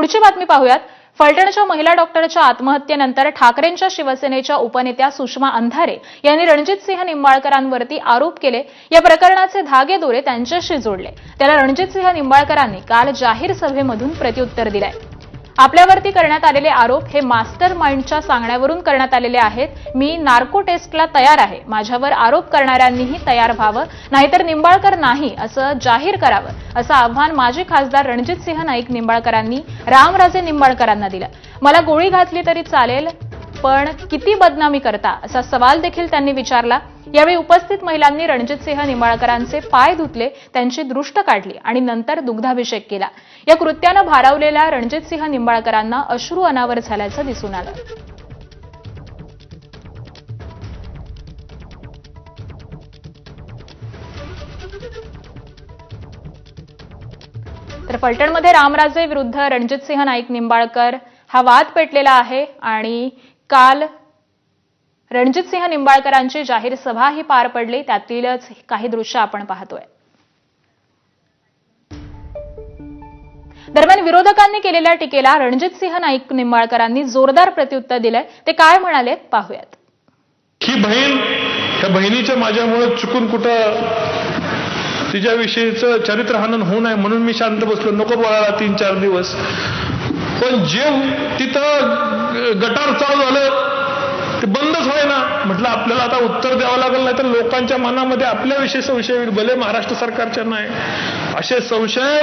पुढची बातमी पाहूयात. फलटणच्या महिला डॉक्टरच्या आत्महत्येनंतर ठाकरेंच्या शिवसेनेच्या उपनेत्या सुषमा अंधारे यांनी रणजितसिंह निंबाळकरांवरती आरोप केले. या प्रकरणाचे धागेदोरे त्यांच्याशी जोडले. त्याला रणजितसिंह निंबाळकरांनी काल जाहीर सभेमधून प्रत्युत्तर दिलंय. आपल्यावरती करण्यात आलेले आरोप हे मास्टर माइंडच्या सांगण्यावरून करण्यात आलेले आहेत. मी नार्को टेस्टला तयार आहे. माझ्यावर आरोप करणाऱ्यांनीही तयार व्हावं. नाहीतर निंबाळकर नाही असं जाहीर करावं असं आव्हान माजी खासदार रणजितसिंह नाईक निंबाळकरांनी रामराजे निंबाळकरांना दिलं. मला गोळी घातली तरी चालेल पण किती बदनामी करता असा सवाल देखील त्यांनी विचारला. यावेळी उपस्थित महिलांनी रणजितसिंह निंबाळकरांचे पाय धुतले त्यांची दृष्ट काढली आणि नंतर दुग्धाभिषेक केला. या कृत्यानं भारावलेल्या रणजितसिंह निंबाळकरांना अश्रू अनावर झाल्याचं दिसून आलं. तर फलटणमध्ये रामराजे विरुद्ध रणजितसिंह नाईक निंबाळकर हा वाद पेटलेला आहे आणि काल रणजितसिंह निंबाळकरांची जाहीर सभाही पार पडली. त्यातीलच काही दृश्य आपण पाहतोय. दरम्यान विरोधकांनी केलेल्या टीकेला रणजितसिंह नाईक निंबाळकरांनी जोरदार प्रत्युत्तर दिलंय. ते काय म्हणाले पाहूयात. ही बहीण त्या बहिणीच्या माझ्यामुळे चुकून कुठं तिच्याविषयीचं चरित्रहनन होऊ नये म्हणून मी शांत बसलो. नको बोलायला तीन चार दिवस. पण जे तिथं गटार चालू झालं ते बंदच होय ना. म्हटलं आपल्याला आता उत्तर द्यावं लागेल नाही तर लोकांच्या मनामध्ये आपल्याविषयी संशय होईल भले महाराष्ट्र सरकारच्या नाही. असे संशय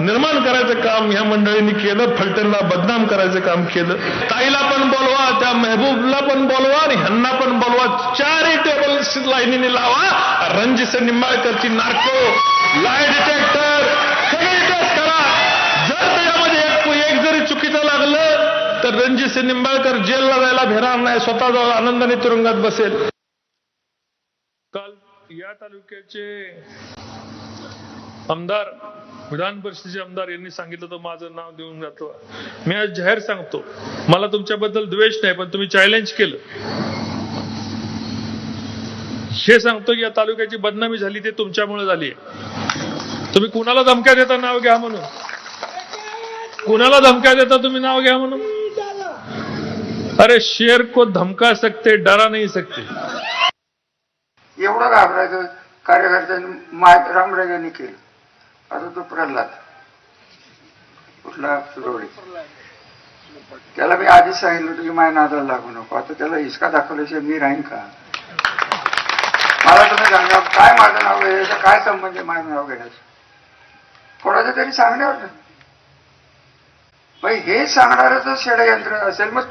निर्माण करायचं काम ह्या मंडळींनी केलं फलटणला बदनाम करायचं काम केलं. ताईला पण बोलवा त्या मेहबूबला पण बोलवा आणि ह्यांना पण बोलवा. चारही टेबल लाईनीने लावा. रणजित निंबाळकरची नार्को लाय डिटेक्टर सगळे तर रणजित सिंह निंबाळकर जेलला जायला भेणार नाही स्वतः जाऊन आनंदाने तुरुंगात बसेल. काल या तालुक्याचे आमदार विधान परिषदेचे आमदार यांनी सांगितलं तर माझं नाव देऊन जातो. मी आज जाहीर सांगतो मला तुमच्याबद्दल द्वेष नाही पण तुम्ही चॅलेंज केलं. हे सांगतो की या तालुक्याची बदनामी झाली ते तुमच्यामुळे झाली तुम्ही कुणाला धमक्या देता नाव घ्या म्हणून? कुणाला धमक्या देता तुम्ही नाव घ्या म्हणून? अरे शेर को धमका सकते डरा नाही सकते। एवढं घाबरायचं कार्यकर्त्यांनी माय रामराजांनी केलं. आता तो प्रल्हाद. कुठला सुरवडी? त्याला मी आधीच सांगितलं होतं की माय नादाला लागू नको. आता त्याला हिसका दाखवल्याशिवाय मी राहीन का? मला तुम्ही सांगा काय माझं नाव घ्यायचं काय संबंध आहे माझं नाव घेण्याचं? कोणाचं तरी सांगण्यावर मग हे सांगणारच षडयंत्र असेल मग